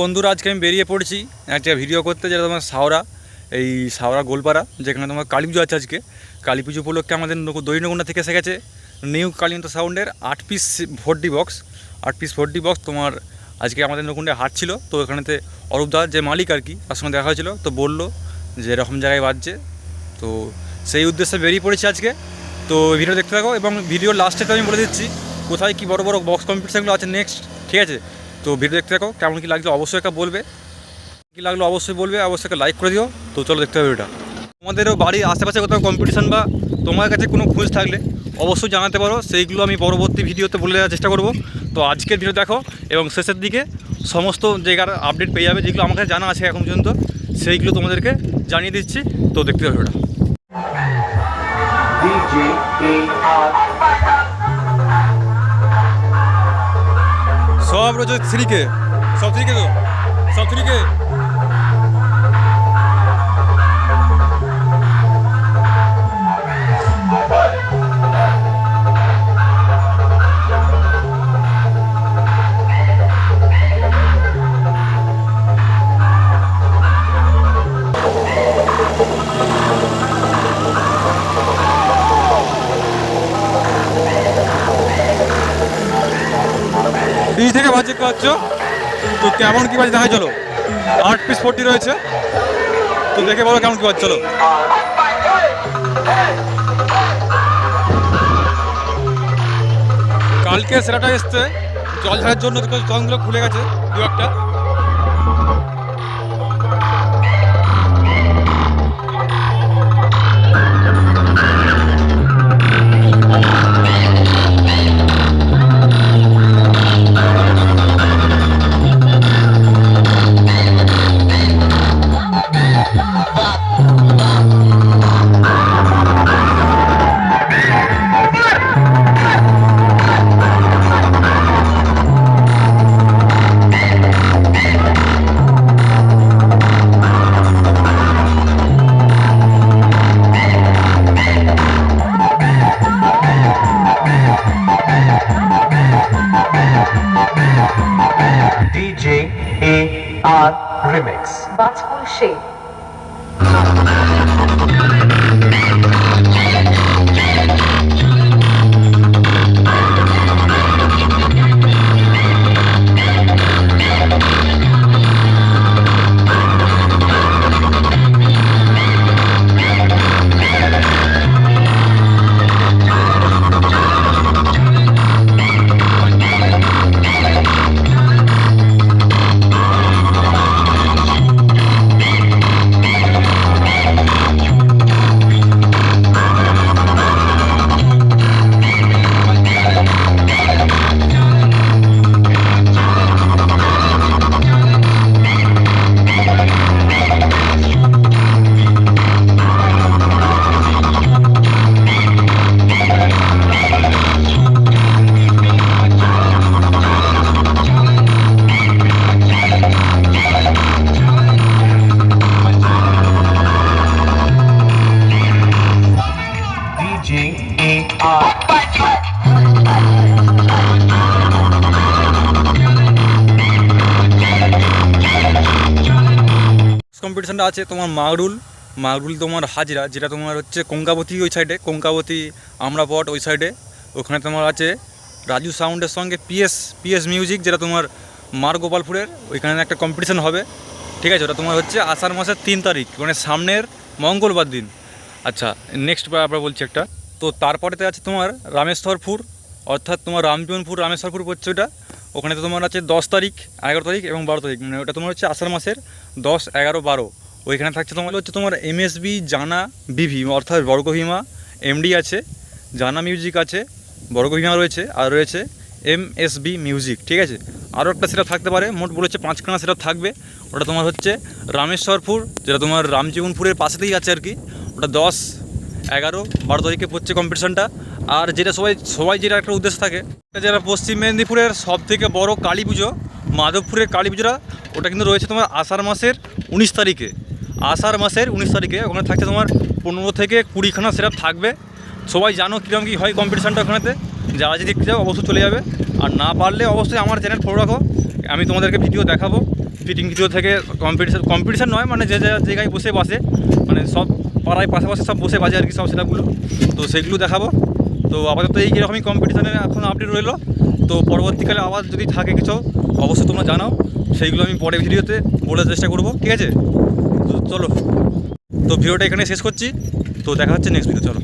বন্ধুরা, আজকে আমি বেরিয়ে পড়েছি একটা ভিডিও করতে, যেটা তোমার সাওরা, এই সাওরা গোলপাড়া, যেখানে তোমার কালী পুজো আছে আজকে। কালী পুজো উপলক্ষে আমাদের দৈনগুন্ডা থেকে এসে গেছে নিউ কালীন্ত সাউন্ডের আট পিস ফোরডি বক্স আট পিস ফোরডি বক্স তোমার আজকে আমাদের নকুণ্ডে হাট ছিল, তো এখানেতে অরূপদা যে মালিক আর কি, তার সঙ্গে দেখা হয়েছিল, তো বলল যে এরকম জায়গায় বাজছে। তো সেই উদ্দেশ্যে বেরিয়ে পড়েছি আজকে। তো ভিডিও দেখতে থাকো, এবং ভিডিও লাস্টে তো আমি বলে দিচ্ছি, কোথায় কি বড় বড় বক্স কম্পিটিশানগুলো আছে নেক্সট ঠিক আছে? তো ভিডিও দেখতে থাকো, কেমন কি লাগল অবশ্যই একটা বলবে। কী লাগল অবশ্যই বলবে, অবশ্যই একটা লাইক করে দিও। তো চলো দেখতে হবে এটা তোমাদেরও বাড়ির আশেপাশে কোথাও কম্পিটিশান বা তোমার কাছে কোনো খোঁজ থাকলে অবশ্যই জানাতে পারো। সেইগুলো আমি পরবর্তী ভিডিওতে বলে দেওয়ার চেষ্টা করব। তো আজকের ভিডিও দেখো এবং শেষের দিকে সমস্ত জায়গার আপডেট পেয়ে যাবে, যেগুলো আমার কাছে জানা আছে এখন পর্যন্ত, সেইগুলো তোমাদেরকে জানিয়ে দিচ্ছি। তো দেখতে হবে ওটা সব রয়েছে থ্রিকে সব থ্রিকে তো সব থ্রিকে ডিজি থেকে বাজে পাচ্ছ তো কেমন কি বাজে দেখা চলো। আট পিস ফোরটি রয়েছে। তো দেখে বলো কেমন কি বাজ চলো। কালকে সেরাটা এসছে। জল ছাড়ার জন্য তো খুলে গেছে, দু একটা। DJ AR Remix. Batful Shea. কম্পিটিশানটা আছে তোমার মাগরুল মাগরুল তোমার হাজরা, যেটা তোমার হচ্ছে কঙ্কাবতী ওই সাইডে কঙ্কাবতী আমরাপট ওই সাইডে ওখানে তোমার আছে রাজু সাউন্ডের সঙ্গে পিএস পিএস মিউজিক যেটা তোমার মার গোপালপুরের ওইখানে একটা কম্পিটিশান হবে। ঠিক আছে, ওটা তোমার হচ্ছে আষাঢ় মাসের তিন তারিখ মানে সামনের মঙ্গলবার দিন। আচ্ছা নেক্সট আমরা বলছি একটা। তো তারপরেতে আছে তোমার রামেশ্বরপুর, অর্থাৎ তোমার রামজীবনপুর, রামেশ্বরপুর পড়ছে ওটা। ওখানে তো তোমার আছে দশ তারিখ, এগারো তারিখ এবং বারো তারিখ। মানে ওটা তোমার হচ্ছে আষাঢ় মাসের দশ, এগারো, বারো। ওইখানে থাকছে তোমার হচ্ছে তোমার এমএসবি জানা বিভি অর্থাৎ বর্গভীমা এমডি আছে, জানা মিউজিক আছে বর্গভীমা রয়েছে, আর রয়েছে এমএসবি মিউজিক ঠিক আছে? আরও একটা সেটা থাকতে পারে, মোট বলেছে পাঁচখানা সেটা থাকবে। ওটা তোমার হচ্ছে রামেশ্বরপুর, যেটা তোমার রামজীবনপুরের পাশেতেই আছে আর কি। ওটা দশ, এগারো, বারো তারিখে পড়ছে কম্পিটিশনটা আর যেটা সবাই সবাই যেটা একটা উদ্দেশ্য থাকে যারা পশ্চিম মেদিনীপুরের সব থেকে বড় কালী পুজো, মাধবপুরের কালী পুজোটা, ওটা কিন্তু রয়েছে তোমার আষাঢ় মাসের উনিশ তারিখে। আষাঢ় মাসের উনিশ তারিখে ওখানে থাকছে তোমার পনেরো থেকে কুড়িখানা সেটা থাকবে। সবাই জানো কীরকম কী হয় কম্পিটিশানটা ওখানেতে, যারা যদি দেখতে যাও অবশ্যই চলে যাবে। আর না পারলে অবশ্যই আমার চ্যানেল ফলো রাখো, আমি তোমাদেরকে ভিডিও দেখাবো। ফিটিং ভিডিও থেকে কম্পিটিশান কম্পিটিশান নয় মানে যে যে জায়গায় বসে বাসে মানে সব পাড়ায় পাশাপাশি সব বসে বাজে আর কি সব সেটাগুলো তো সেগুলো দেখাবো। তো আপাতত এই কীরকমই কম্পিটিশানের এখন আপডেট রইল। তো পরবর্তীকালে আবার যদি থাকে কিছু, অবশ্যই তোমরা জানাও। সেইগুলো আমি পরে ভিডিওতে বলার চেষ্টা করব, ঠিক আছে? তো চলো। তো ভিডিওটা এখানে শেষ করছি। তো দেখা হচ্ছে নেক্সট ভিডিও চলো।